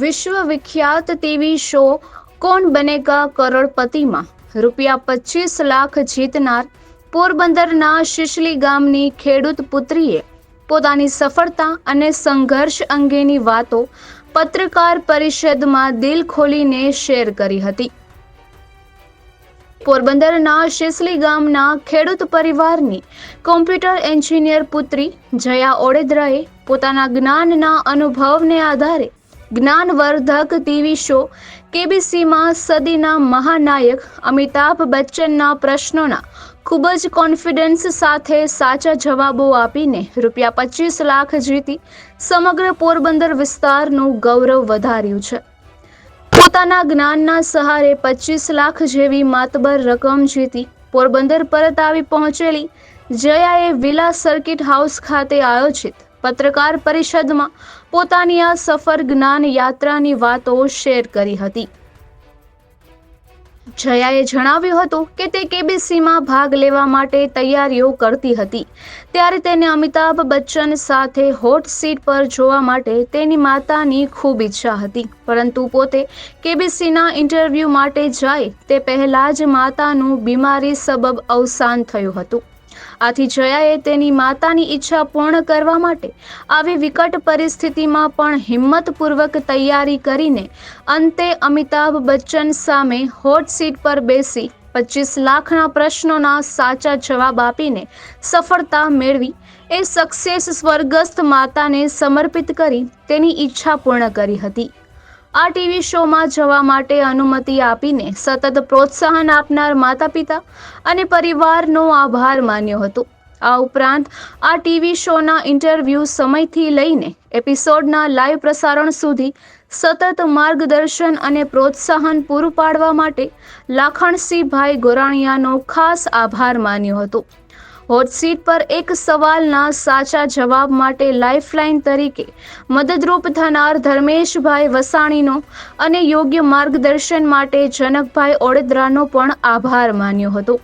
વિશ્વ વિખ્યાત TV show કોણ બનેગા કરોડપતિમાં? રૂપિયા પચીસ લાખ જીતનાર પોરબંદરના શિશલી ગામની ખેડૂત પુત્રીએ પોતાની સફળતા અને સંઘર્ષ અંગેની વાતો પત્રકાર પરિષદમાં દિલ ખોલીને શેર કરી હતી. પોરબંદરના શિસલી ગામના ખેડૂત પરિવારની કોમ્પ્યુટર એન્જિનિયર પુત્રી જયા ઓડેદરાએ પોતાના જ્ઞાનના અનુભવને આધારે જ્ઞાનવર્ધક ટીવી શો કેબીસીમાં સદીના મહાનાયક અમિતાભ બચ્ચનના પ્રશ્નોના ખૂબ જ કોન્ફિડન્સ સાથે સાચા જવાબો આપીને રૂપિયા પચીસ લાખ જીતી સમગ્ર પોરબંદર વિસ્તારનું ગૌરવ વધાર્યું છે. પોતાના જ્ઞાનના સહારે પચીસ લાખ જેવી માતબર રકમ જીતી પોરબંદર પરત આવી પહોંચેલી જયાએ વિલા સર્કિટ હાઉસ ખાતે આયોજિત પત્રકાર પરિષદમાં પોતાની આ સફર જ્ઞાન યાત્રાની વાતો શેર કરી હતી. જયાએ જણાવ્યું હતું કે તે કેબીસીમાં ભાગ લેવા માટે તૈયારીઓ કરતી હતી. ત્યારે તેને અમિતાભ બચ્ચન સાથે હોટ સીટ પર જોવા માટે તેની માતાની ખૂબ ઈચ્છા હતી. પરંતુ પોતે કેબીસીના ઇન્ટરવ્યૂ માટે જાય તે પહેલા જ માતાનું બીમારી સબબ અવસાન થયું હતું. આથી જયાએ તેની માતાની ઈચ્છા પૂર્ણ કરવા માટે આવી વિકટ પરિસ્થિતિમાં પણ હિંમતપૂર્વક તૈયારી કરીને અંતે અમિતાભ બચ્ચન સામે હોટ સીટ પર બેસી પચીસ લાખના પ્રશ્નોના સાચા જવાબ આપીને સફળતા મેળવી એ સક્સેસ સ્વર્ગસ્થ માતાને સમર્પિત કરી તેની ઈચ્છા પૂર્ણ કરી હતી. આ ટીવી શોમાં જવા માટે અનુમતિ આપીને સતત પ્રોત્સાહન આપનાર માતા પિતા અને પરિવારનો આભાર માન્યો હતો. આ ઉપરાંત આ ટીવી શોના ઇન્ટરવ્યૂ સમયથી લઈને એપિસોડના લાઈવ પ્રસારણ સુધી સતત માર્ગદર્શન અને પ્રોત્સાહન પૂરું પાડવા માટે લાખણસિંહભાઈ ગોરાણીયાનો ખાસ આભાર માન્યો હતો. હોટ સીટ પર એક સવાલના સાચા જવાબ માટે લાઇફલાઇન તરીકે મદદરૂપ થનાર ધર્મેશભાઈ વસાણીનો અને યોગ્ય માર્ગદર્શન માટે જનકભાઈ ઓડેદરાનો પણ આભાર માન્યો હતો.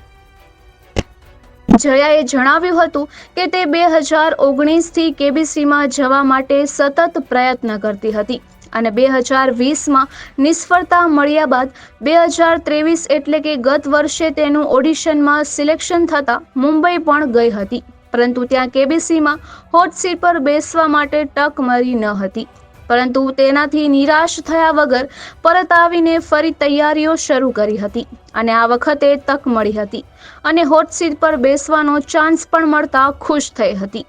જયાએ જણાવ્યું હતું કે તે બે હજાર ઓગણીસથી કેબીસીમાં જવા માટે સતત પ્રયત્ન કરતી હતી. અને બે હજાર વીસમાં નિષ્ફળતા મળ્યા બાદ બે હજાર ત્રેવીસ એટલે કે ગત વર્ષે તેનું ઓડિશનમાં સિલેક્શન થતાં મુંબઈ પણ ગઈ હતી. પરંતુ ત્યાં કેબીસીમાં હોટ સીટ પર બેસવા માટે તક મળી ન હતી. પરંતુ તેનાથી નિરાશ થયા વગર પરત આવીને ફરી તૈયારીઓ શરૂ કરી હતી અને આ વખતે તક મળી હતી. અને હોટ સીટ પર બેસવાનો ચાન્સ પણ મળતા ખુશ થઈ હતી.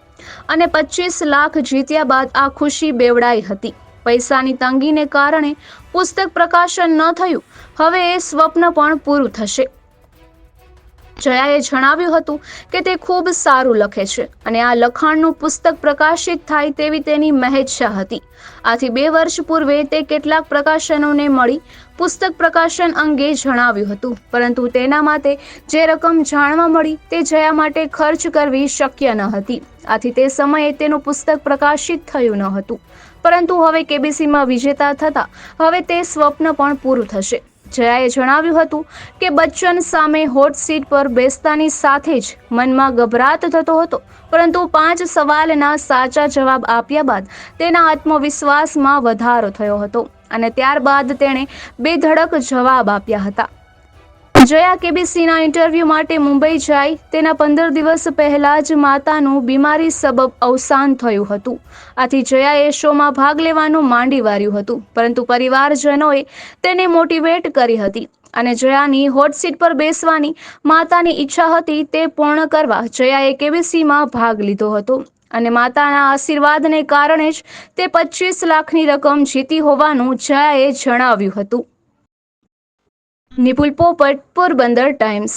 અને પચીસ લાખ જીત્યા બાદ આ ખુશી બેવડાઈ હતી. પૈસાની તંગીને કારણે પુસ્તક પ્રકાશન ન થયું. હવે એ સ્વપ્ન પણ પૂરું થશે. જયાએ જણાવ્યું હતું કે તે ખૂબ સારું લખે છે અને આ લખાણનું પુસ્તક પ્રકાશિત થાય તેવી તેની મહેચ્છા હતી. આથી બે વર્ષ પૂર્વે તે કેટલાક પ્રકાશનોને મળી પુસ્તક પ્રકાશન અંગે જણાવ્યું હતું. પરંતુ તેના માટે જે રકમ જાણવા મળી તે જયા માટે ખર્ચ કરવી શક્ય ન હતી. આથી તે સમયે તેનું પુસ્તક પ્રકાશિત થયું ન હતું. પરંતુ હવે કેબીસીમાં વિજેતા થતા હવે તે સ્વપ્ન પણ પૂરું થશે. જયાએ જણાવ્યું હતું કે બચ્ચન સામે હોટ સીટ પર બેસતાની સાથે જ મનમાં ગભરાટ થતો હતો, પરંતુ પાંચ સવાલના સાચા જવાબ આપ્યા બાદ તેના આત્મવિશ્વાસમાં વધારો થયો હતો અને ત્યારબાદ તેણે બેધડક જવાબ આપ્યા હતા. જયા કેબીસીના ઇન્ટરવ્યૂ માટે મુંબઈ જાય તેના પંદર દિવસ પહેલા જ માતાનું બીમારી સબબ અવસાન થયું હતું. આથી જયાએ શોમાં ભાગ લેવાનું માંડી વાર્યું હતું, પરંતુ પરિવારજનોએ તેને મોટિવેટ કરી હતી અને જયાની હોટ સીટ પર બેસવાની માતાની ઈચ્છા હતી તે પૂર્ણ કરવા જયાએ કેબીસીમાં ભાગ લીધો હતો અને માતાના આશીર્વાદને કારણે જ તે પચીસ લાખની રકમ જીતી હોવાનું જયાએ જણાવ્યું હતું. નિપુલ પોપટ પોરબંદર ટાઈમ્સ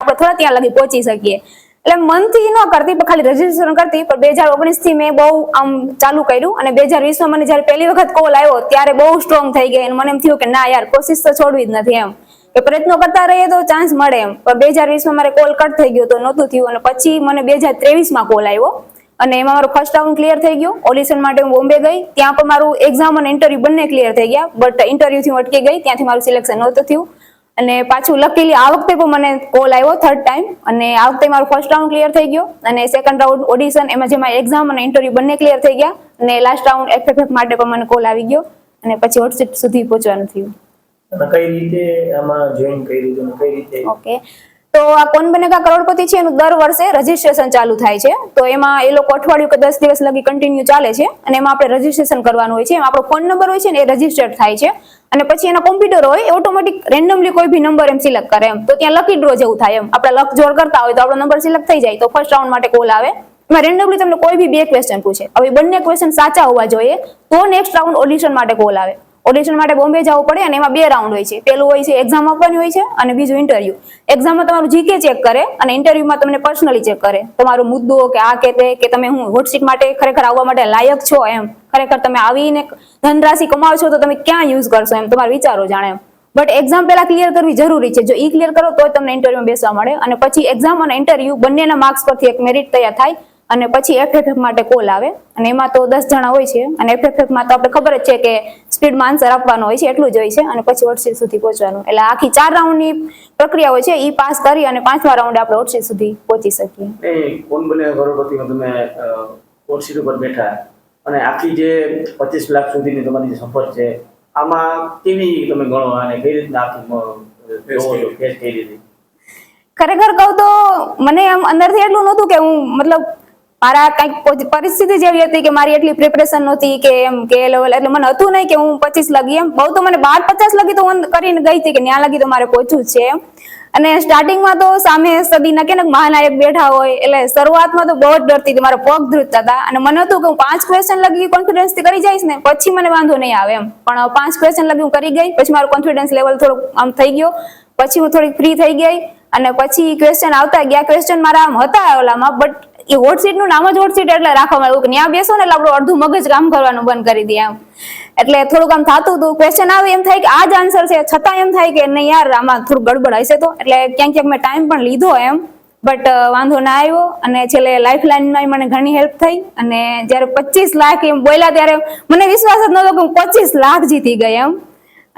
આપણે થોડા ત્યાં લગી પહોંચી શકીએ. એટલે મનથી ન કરતી, પણ ખાલી રજીસ્ટ્રેશન કરતી, પણ બે હજાર ઓગણીસથી મેં બહુ આમ ચાલુ કર્યું. અને બે હજાર વીસમાં મને જયારે પહેલી વખત કોલ આવ્યો, ત્યારે બહુ સ્ટ્રોંગ થઈ ગઈ અને મને એમ થયું કે ના યાર, કોશિશ તો છોડવી જ નથી એમ. કે પ્રયત્નો કરતા રહીએ તો ચાન્સ મળે એમ. પણ બે હજાર વીસમાં મારે કોલ કટ થઈ ગયો તો નહોતું થયું. અને પછી મને બે હજાર ત્રેવીસમાં કોલ આવ્યો. અને એમાં મારું ફર્સ્ટ રાઉન્ડ ક્લિયર થઈ ગયું. ઓડિશન માટે હું બોમ્બે ગઈ. ત્યાં પણ મારું એક્ઝામ અને ઇન્ટરવ્યુ બંને ક્લિયર થઈ ગયા. બટ ઇન્ટરવ્યુથી હું અટકી ગઈ. ત્યાંથી મારું સિલેક્શન નહોતું થયું. અને પાછું લકીલી આ વખતે પણ મને કોલ આવ્યો થર્ડ ટાઈમ અને આ વખતે મારું ફર્સ્ટ રાઉન્ડ ક્લિયર થઈ ગયો. અને સેકન્ડ રાઉન્ડ ઓડિશન એમાં જેમાં એક્ઝામ અને ઇન્ટરવ્યુ બંને ક્લિયર થઈ ગયા. અને લાસ્ટ રાઉન્ડ એફએફએફ માટે પણ મને કોલ આવી ગયો. અને પછી હોટસીટ સુધી પહોંચવાનું થયું. કઈ રીતે આમાં જોઈન કર્યું કઈ રીતે? ઓકે તો આ કોણ બનેગા કરોડપતિ છે એનું દર વર્ષે રજીસ્ટ્રેશન ચાલુ થાય છે. તો એમાં એ લોકો અઠવાડિયું કે દસ દિવસ લગી કન્ટિન્યુ ચાલે છે અને એમાં આપણે રજીસ્ટ્રેશન કરવાનું હોય છે. એમાં આપણો ફોન નંબર હોય છે ને એ રજીસ્ટર્ડ થાય છે. અને પછી એના કોમ્પ્યુટર હોય ઓટોમેટિક રેન્ડમલી કોઈ બી નંબર એમ સિલેક્ટ કરે એમ. તો ત્યાં લકી ડ્રો જેવું થાય એમ. આપણે લક જોડ કરતા હોય તો આપણો નંબર સિલેક્ટ થઈ જાય. તો ફર્સ્ટ રાઉન્ડ માટે કોલ આવે. એમાં રેન્ડમલી તમને કોઈ બી બે ક્વેશ્ચન પૂછે. હવે બંને ક્વેશ્ચન સાચા હોવા જોઈએ. તો નેક્સ્ટ રાઉન્ડ ઓડિશન માટે કોલ આવે. ઓડિશન માટે બોમ્બે જવું પડે અને એમાં બે રાઉન્ડ હોય છે. પેલું હોય છે એક્ઝામ આપવાની હોય છે અને બીજું ઇન્ટરવ્યુ એક્ઝામમાં તમારું જીકે ચેક કરે અને ઇન્ટરવ્યુમાં તમને પર્સનલી ચેક કરે. તમારો મુદ્દો કે આ કે તે, કે તમે હું હોટસીટ માટે ખરેખર આવવા માટે લાયક છો એમ. ખરેખર તમે આવીને ધનરાશિ કમાવો છો તો તમે ક્યાં યુઝ કરશો એમ? તમારા વિચારો જાણે એમ. બટ એક્ઝામ પહેલા ક્લિયર કરવી જરૂરી છે. જો એ ક્લિયર કરો તો તમને ઇન્ટરવ્યુમાં બેસવા મળે. અને પછી એક્ઝામ અને ઇન્ટરવ્યુ બંનેના માર્ક્સ પરથી એક મેરિટ તૈયાર થાય અને પછી એફએફએફ માટે કોલ આવે. અને એમાં તો દસ જણા હોય છે. અને એફએફએફમાં તો આપણે ખબર જ છે કે સ્પીડમાં આન્સર આપવાનો હોય છે એટલું જ હોય છે અને પછી હોટસીટ સુધી પહોંચવાનું. એટલે આખી ચાર રાઉન્ડની પ્રક્રિયા હોય છે એ પાસ કરી અને પાંચમા રાઉન્ડે આપણે હોટસીટ સુધી પહોંચી શકીએ. કોણ બને કરોડપતિમાં તમે કોર્સીટ ઉપર બેઠા અને આખી જે પચીસ લાખ સુધીની તમારી જે સફર છે આમાં કેવી તમે ગણો અને કઈ રીતના આખી ફેસ ખરેખર કહું તો મને આમ અંદરથી એટલું નહોતું કે હું મતલબ મારા કંઈક પરિસ્થિતિ જેવી હતી કે મારી એટલી પ્રિપરેશન નહોતી કે એમ કે લેવલ એટલે મને હતું નહીં કે હું પચીસ લગી એમ. બહુ તો મને બાર પચાસ લગી તો હું કરીને ગઈ હતી કે ત્યાં લગી તો મારે પહોંચવું છે એમ. અને સ્ટાર્ટિંગમાં તો સામે સદીના કે મહાનાયક બેઠા હોય એટલે શરૂઆતમાં તો બહુ જ ડરતી હતી, મારા પગ ધ્રુજતા હતા. અને મને હતું કે હું પાંચ ક્વેશ્ચન લગી કોન્ફિડન્સથી કરી જઈશ ને, પછી મને વાંધો નહીં આવે એમ. પણ પાંચ ક્વેશ્ચન લગી હું કરી ગઈ, પછી મારું કોન્ફિડન્સ લેવલ થોડુંક આમ થઈ ગયો. પછી હું થોડીક ફ્રી થઈ ગઈ અને પછી ક્વેશ્ચન આવતા ગયા. ક્વેશ્ચન મારા આમ હતા ઓલામાં બટ એ હોટ સીટનું નામ જ હોટ સીટ એટલે રાખવામાં આવ્યું કે ત્યાં બેસો ને એટલે આપણું અડધું મગજ કામ કરવાનું બંધ કરી દે એમ. એટલે થોડુંક આમ થતું હતું. ક્વેશ્ચન આવે એમ થાય કે આ જ આન્સર છે. છતાં એમ થાય કે નહીં યાર, આમાં થોડું ગડબડ હશે તો. એટલે ક્યાંક ક્યાંક મેં ટાઈમ પણ લીધો એમ. બટ વાંધો ના આવ્યો અને છેલ્લે લાઈફ લાઈનમાં મને ઘણી હેલ્પ થઈ. અને જ્યારે પચીસ લાખ એમ બોલ્યા ત્યારે મને વિશ્વાસ જ નહોતો કે હું પચીસ લાખ જીતી ગઈ એમ.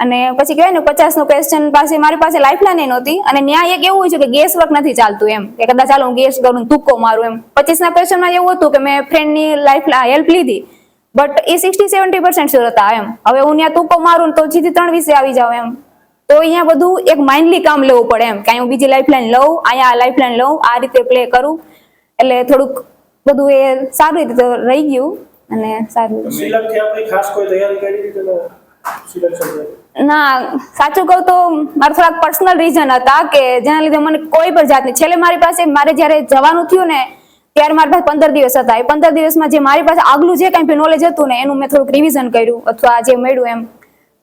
અને પછી કહેવાય ને પચાસ નો ક્વેશ્ચન પાસે મારી પાસે લાઈફલાઈન નહોતી અને ન્યાય એક એવું હોય છે કે ગેસ વર્ક નથી ચાલતું એમ. કે કદાચ ચાલો હું ગેસ કરું ધુક્કો મારું એમ. પચીસ ના ક્વેશ્ચનમાં એવું હતું કે મેં ફ્રેન્ડની લાઈફ હેલ્પ લીધી. બટ એ સિક્સટી સેવન્ટી પર્સન્ટ શ્યોર હતા એમ. હવે હું ત્યાં તુક્કો મારું તો જીથી ત્રણ વિશે આવી જાવ એમ. તો અહીંયા બધું એક માઇન્ડલી કામ લેવું પડે એમ. કે હું બીજી લાઈફલાઈન લઉં, અહીંયા લાઈફ લાઈફલાઈન લઉં, આ રીતે પ્લે કરું. એટલે થોડુંક બધું એ સારી રીતે રહી ગયું અને સારું સિલેક્ટ આપણી ખાસ કોઈ તૈયારી કરી હતી સિલેક્શન ના, સાચું કહું તો મારા થોડાક પર્સનલ રીઝન હતા કે જેના લીધે મને કોઈ પણ જાતની છેલ્લે મારી પાસે મારે જ્યારે જવાનું થયું ને, ત્યારે મારી પાસે પંદર દિવસ હતા. એ પંદર દિવસમાં જે મારી પાસે આગલું જે કંઈ નોલેજ હતું ને, એનું મેં થોડુંક રિવિઝન કર્યું અથવા જે મળ્યું એમ.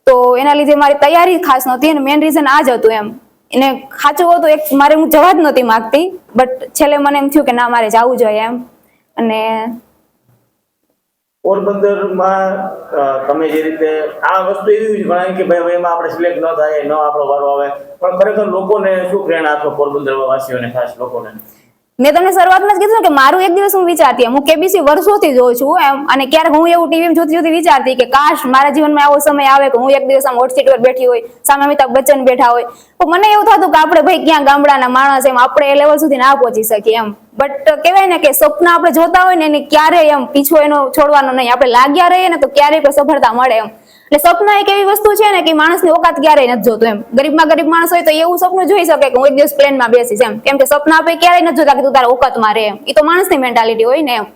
તો એના લીધે મારી તૈયારી ખાસ નહોતી અને મેઇન રીઝન આ જ હતું એમ. એને સાચું હતું એક મારે હું જવા જ નહોતી માગતી બટ છેલ્લે મને એમ થયું કે ના, મારે જવું જોઈએ એમ. અને પોરબંદરમાં તમે જે રીતે આ વસ્તુ એવી જ ગણાય કે ભાઈ એમાં આપણે સિલેક્ટ ન થાય, ન આપણો વારો આવે, પણ ખરેખર લોકોને શું પ્રેરણા આપો પોરબંદર વાસીઓને ખાસ લોકોને? મેં તમને શરૂઆતમાં જ કીધું કે મારું એક દિવસ હું વિચારતી હું કેબીસી વર્ષોથી જોઉં છું એમ, અને ક્યારેક હું એવું ટીવી જોતી જોતી વિચારતી કે કાશ મારા જીવનમાં આવો સમય આવે કે હું એક દિવસ આમ હોટસીટ પર બેઠી હોય, સામે અમિતાભ બચ્ચન બેઠા હોય. તો મને એવું થતું કે આપણે ભાઈ ક્યાં ગામડાના માણસ એમ, આપણે એ લેવલ સુધી ના પહોંચી શકીએ એમ. બટ કહેવાય ને કે સપના આપણે જોતા હોય ને એને ક્યારેય એમ, પીછો એનો છોડવાનો નહીં. આપણે લાગ્યા રહીએ ને તો ક્યારેય સફળતા મળે એમ. એટલે સપના એક એવી વસ્તુ છે ને કે માણસની ઓકાત ક્યારેય નથી જોતું એમ. ગરીબમાં ગરીબ માણસ હોય તો એવું સપનું જોઈ શકે કે હું એક દિવસ પ્લેનમાં બેસીશ એમ. કેમ કે સપના આપણે ક્યારેય નથી જોતા કે તું તારા ઓકાતમાં રહે એમ. એ તો માણસની મેન્ટાલિટી હોય ને એમ.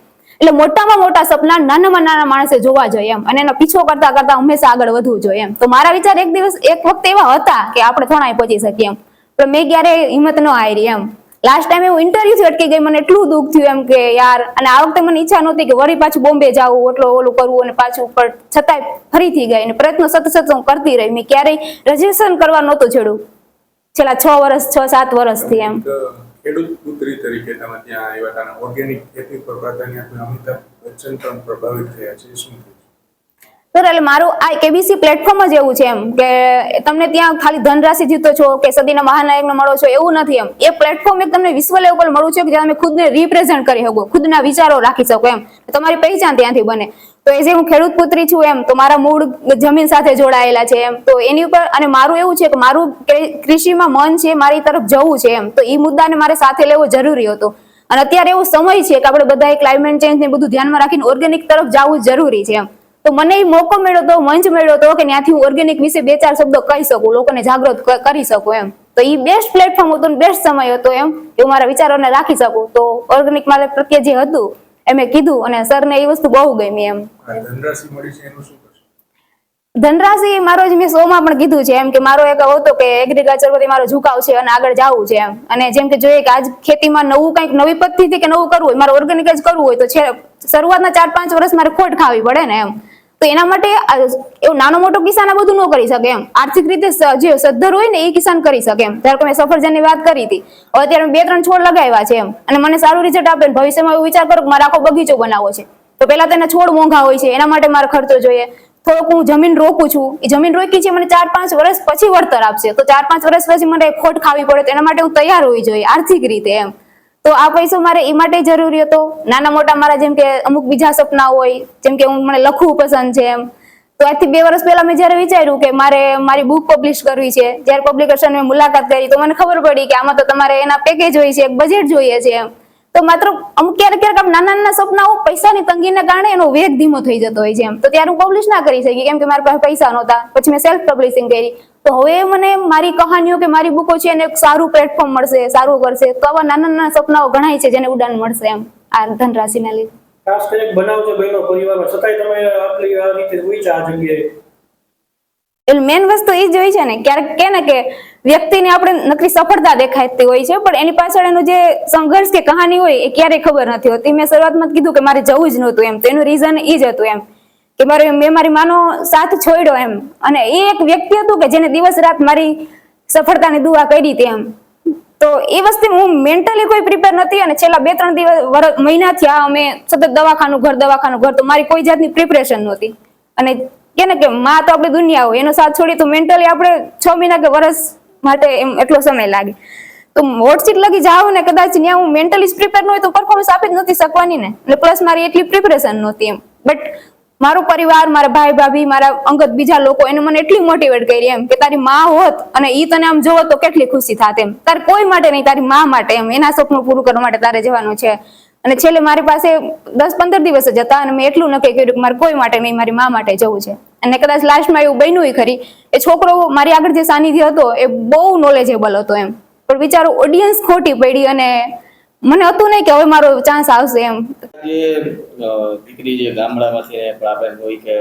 એટલે મોટામાં મોટા સપના નાનામાં નાના માણસે જોવા જોઈએ એમ. અને એનો પીછો કરતા કરતા હંમેશા આગળ વધવું જોઈએ એમ. તો મારા વિચાર એક દિવસ એક વખત એવા હતા કે આપણે થોડા પહોંચી શકીએ એમ. પણ મેં ક્યારેય હિંમત ન હારી એમ. લાસ્ટ ટાઈમ હું ઇન્ટરવ્યુ અટકી ગઈ, મને એટલું દુઃખ થયું એમ કે યાર, અને આ વખતે મને ઈચ્છા નહોતી કે વળી પાછું બોમ્બે જાવું એટલો ઓલું કરવું અને પાછું ઉપર છતાંય ફરીથી ગઈ. અને પ્રયત્નો સતત સતત હું કરતી રહી. મેં ક્યારેય રજીસ્ટ્રેશન કરવા નહોતું છેડું છેલ્લા છ વર્ષ, છ, સાત વર્ષથી એમ. ખેડૂત પુત્રી તરીકે તમે ત્યાં આવ્યા હતા ઓર્ગેનિક ખેતી પર પ્રાધાન્ય અમિતાભ બચ્ચન પણ પ્રભાવિત થયા છે. શું? સર એટલે મારું આ કેબીસી પ્લેટફોર્મ જ એવું છે એમ કે તમને ત્યાં ખાલી ધનરાશિ જીતો છો કે સદીના મહાનાયકને મળો છો એવું નથી એમ. એ પ્લેટફોર્મ એક તમને વિશ્વ લેવલ પર મળવું છે કે જ્યાં તમે ખુદને રિપ્રેઝેન્ટ કરી શકો, ખુદના વિચારો રાખી શકો એમ. તમારી પહેચાન ત્યાંથી બને. તો એ જે હું ખેડૂત પુત્રી છું એમ, તો મારા મૂળ જમીન સાથે જોડાયેલા છે એમ. તો એની ઉપર અને મારું એવું છે કે મારું કૃષિમાં મન છે મારી તરફ જવું છે એમ. તો એ મુદ્દાને મારે સાથે લેવો જરૂરી હતો. અને અત્યારે એવો સમય છે કે આપણે બધાએ ક્લાઇમેટ ચેન્જ ને બધું ધ્યાનમાં રાખીને ઓર્ગેનિક તરફ જવું જરૂરી છે એમ. તો મને એ મોકો મળ્યો તો મંચ મળ્યો તો કે ત્યાંથી હું ઓર્ગેનિક વિશે બે ચાર શબ્દો કહી શકું લોકોને જાગૃત કરી શકું એમ. તો એ બેસ્ટ પ્લેટફોર્મ હતું બેસ્ટ સમય હતો એમ કે હું મારા વિચારોને રાખી શકું. તો ઓર્ગેનિક મારે પ્રત્યે જે હતું એ મેં કીધું અને સરને એ વસ્તુ બહુ ગમી એમ. ધનરાશિ મારો જ મેં શોમાં પણ કીધું છે એમ કે મારો એક હતો કે એગ્રીકલ્ચર પર મારો ઝુકાવ છે અને આગળ જવું છે એમ. અને જેમ કે જોઈએ કે આજ ખેતીમાં નવું કંઈક નવી પદ્ધતિથી કે નવું કરવું હોય મારે ઓર્ગેનિક જ કરવું હોય તો છે શરૂઆતના ચાર પાંચ વર્ષ મારે ખોટ ખાવી પડે ને એમ. તો એના માટે એવો નાનો મોટો કિસાન આ બધું ન કરી શકે એમ. આર્થિક રીતે જે સદ્ધર હોય ને એ કિસાન કરી શકે એમ. ધારો કે મેં સફરજનની વાત કરી હતી. અત્યારે બે ત્રણ છોડ લગાવ્યા છે એમ. અને મને સારું રિઝલ્ટ આપે ભવિષ્યમાં એવું વિચાર કરો કે મારે આખો બગીચો બનાવવો છે. તો પહેલા તેના છોડ મોંઘા હોય છે. એના માટે મારે ખર્ચો જોઈએ. થોડોક હું જમીન રોકું છું. એ જમીન રોકી છે, મને ચાર પાંચ વર્ષ પછી વળતર આપશે. તો ચાર પાંચ વર્ષ પછી મને ખોટ ખાવી પડે. તો એના માટે હું તૈયાર હોવી જોઈએ આર્થિક રીતે એમ. તો આ પૈસો મારે એ માટે જરૂરી હતો. નાના મોટા મારા જેમ કે અમુક બીજા સપના હોય, જેમ કે હું મને લખવું પસંદ છે એમ. તો આજથી બે વર્ષ પહેલા મેં જ્યારે વિચાર્યું કે મારે મારી બુક પબ્લિશ કરવી છે, જ્યારે પબ્લિકેશન મેં મુલાકાત કરી, તો મને ખબર પડી કે આમાં તો તમારે એના પેકેજ હોય છે, એક બજેટ જોઈએ છે એમ. તો માત્ર અમુક ક્યારેક ક્યારેક નાના નાના સપનાઓ પૈસાની તંગીને કારણે એનો વેગ ધીમો થઈ જતો હોય છે એમ. તો ત્યારે હું પબ્લિશ ના કરી શકી, કેમ કે મારા પાસે પૈસા નહોતા. પછી મેં સેલ્ફ પબ્લિશિંગ કરી. તો હવે મને મારી કહાનીઓ કે મારી બુકો છે એને સારું પ્લેટફોર્મ મળશે સારું કરશે. તો આવા નાના નાના સપનાઓ ઘણાય છે જેને ઉડાન મળશે એમ આ ધનરાશિના લીધે. ખાસ કરીને બનાવ છે બહેનો પરિવારમાં. છતાંય તમે આટલી આ રીતે પૂછ્યા જગ્યાએ? એટલે મેન વસ્તુ એ જ હોય છે ને ક્યારેક કે ને કે વ્યક્તિને આપણે નકરી સફળતા દેખાતી હોય છે પણ એની પાછળ એનો જે સંઘર્ષ કે કહાની હોય એ ક્યારેય ખબર નથી હોતી. મેં શરૂઆતમાં કીધું કે મારે જવું જ નહોતું એમ તો એનું રીઝન એ જ હતું એમ. કે મારે, મેં મારી માનો સાથ છોડ્યો એમ. અને એ એક વ્યક્તિ હતું કે જેને દિવસ રાત મારી સફળતાની દુઆ કરી હતી એમ. તો એ વસ્તુ હું મેન્ટલી કોઈ પ્રિપેર નથી અને છેલ્લા બે ત્રણ દિવસ, વર- મહિના થયા અમે સતત દવાખાનું ઘર દવાખાનું ઘર, તો મારી કોઈ જાતની પ્રિપરેશન નહોતી. અને કે ને કે માં તો આપણે દુનિયા હોય, એનો સાથ છોડી તો મેન્ટલી આપણે છ મહિના કે વર્ષ માટે એમ એટલો સમય લાગે. તો હોટસીટ લગી જાવ ને કદાચ ત્યાં હું મેન્ટલી પ્રિપેર ન હોય તો પરફોર્મન્સ આપી જ નથી શકવાની ને. એટલે પ્લસ મારી એટલી પ્રિપરેશન નહોતી એમ. બટ મારો પરિવાર, મારા ભાઈ, ભાભી, મારા અંગત બીજા લોકો એને મને એટલી મોટિવેટ કરી એમ કે તારી માં હોત અને ઈ તને આમ જોવો તો કેટલી ખુશી થાત એમ. તારે કોઈ માટે નહીં, તારી માં માટે એમ. એના સપનું પૂરું કરવા માટે તારે જવાનું છે. અને છેલ્લે મારી પાસે દસ પંદર દિવસ જ હતા અને મેં એટલું નક્કી કર્યું કે મારે કોઈ માટે નહીં, મારી માં માટે જવું છે. અને કદાચ લાસ્ટમાં એવું બન્યું ખરી. એ છોકરો મારી આગળ જે સાનિધ્ય હતો એ બહુ નોલેજેબલ હતો એમ. પણ વિચારો ઓડિયન્સ ખોટી પડી અને મને હતું નહીં કે હવે મારો ચાન્સ આવશે એમ. જે દીકરી જે ગામડામાંથી આપણે હોય કે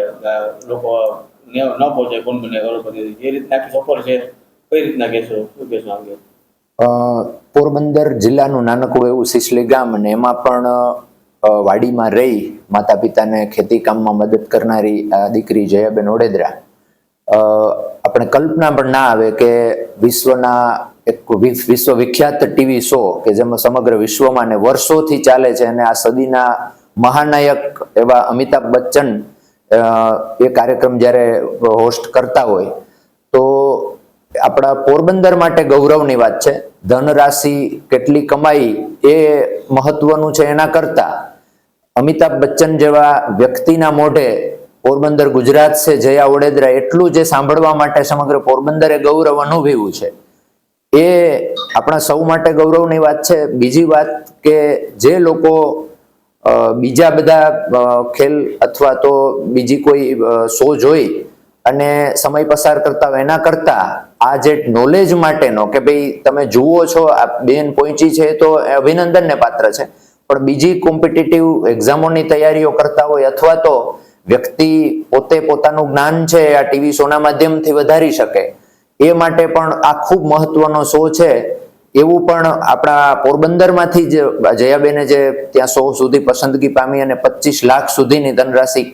લોકો ને ન પહોંચે કોણ બને કરોડપતિ એ રીતના સફર છે. કઈ રીતના કહેશો? શું કહેશો આમ? પોરબંદર જિલ્લાનું નાનકડું એવું સિસલી ગામ અને એમાં પણ વાડીમાં રહી માતા પિતાને ખેતી કામમાં મદદ કરનારી આ દીકરી જયાબેન ઓડેદરા. અ, આપણે કલ્પના પણ ના આવે કે વિશ્વના એક વિશ્વવિખ્યાત વિશ્વ વિખ્યાત ટીવી શો કે જેમાં સમગ્ર વિશ્વમાં ને વર્ષોથી ચાલે છે અને આ સદીના મહાનાયક એવા અમિતાભ બચ્ચન એ કાર્યક્રમ જ્યારે હોસ્ટ કરતા હોય, તો આપણા પોરબંદર માટે ગૌરવની વાત છે. ધનરાશિ કેટલી કમાઈ એ મહત્વનું છે એના કરતા. અમિતાભ બચ્ચન જેવા વ્યક્તિના મોઢે પોરબંદર ગુજરાત છે, જયા વડોદરા, એટલું જે સાંભળવા માટે સમગ્ર પોરબંદરે ગૌરવ અનુભવ્યું છે. એ આપણા સૌ માટે ગૌરવની વાત છે. બીજી વાત કે જે લોકો બીજા બધા ખેલ અથવા તો બીજી કોઈ શો જોઈ અને સમય પસાર કરતા એના કરતા આ જે નોલેજ માટેનો કે ભાઈ તમે જુઓ છો, આ બેન પહોંચી છે તો અભિનંદનને પાત્ર છે. પણ બીજી કોમ્પિટિટિવ એક્ઝામોની તૈયારીઓ કરતા હોય અથવા તો વ્યક્તિ પોતે પોતાનું જ્ઞાન છે, આ ટીવી શોના માધ્યમથી વધારી શકે એ માટે પણ આ ખૂબ મહત્વનો શો છે. એવું પણ આપણા પોરબંદરમાંથી જ જયાબેને જે ત્યાં સો સુધી પસંદગી પામી અને પચીસ લાખ સુધીની ધનરાશિ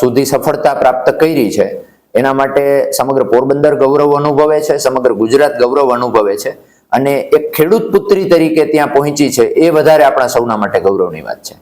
સુધી સફળતા પ્રાપ્ત કરી છે. એના માટે સમગ્ર પોરબંદર ગૌરવ અનુભવે છે, સમગ્ર ગુજરાત ગૌરવ અનુભવે છે અને એક ખેડૂત પુત્રી તરીકે ત્યાં પહોંચી છે. એ વધારે આપણા સૌના માટે ગૌરવની વાત છે.